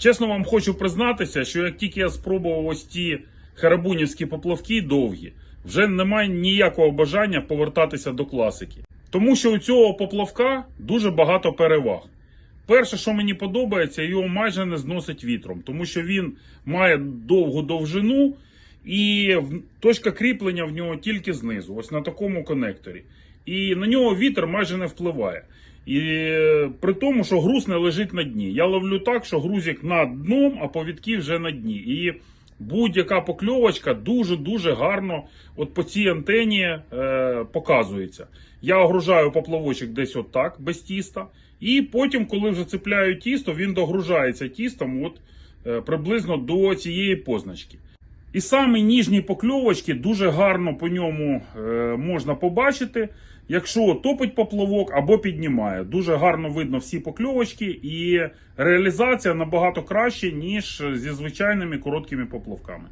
Чесно вам хочу признатися, що як тільки я спробував ось ці харабунівські поплавки довгі, вже немає ніякого бажання повертатися до класики. Тому що у цього поплавка дуже багато переваг. Перше, що мені подобається, його майже не зносить вітром, тому що він має довгу довжину і точка кріплення в нього тільки знизу, ось на такому конекторі. І на нього вітер майже не впливає. І при тому, що груз не лежить на дні. Я ловлю так, що грузик над дном, а повідки вже на дні. І будь-яка покльовочка дуже-дуже гарно от по цій антені е, показується. Я огружаю поплавочок десь отак, без тіста. І потім, коли вже цепляю тісто, він догружається тістом от, е, приблизно до цієї позначки. І саме ніжні покльовочки дуже гарно по ньому е, можна побачити, якщо топить поплавок або піднімає. Дуже гарно видно всі покльовочки, і реалізація набагато краще, ніж зі звичайними короткими поплавками.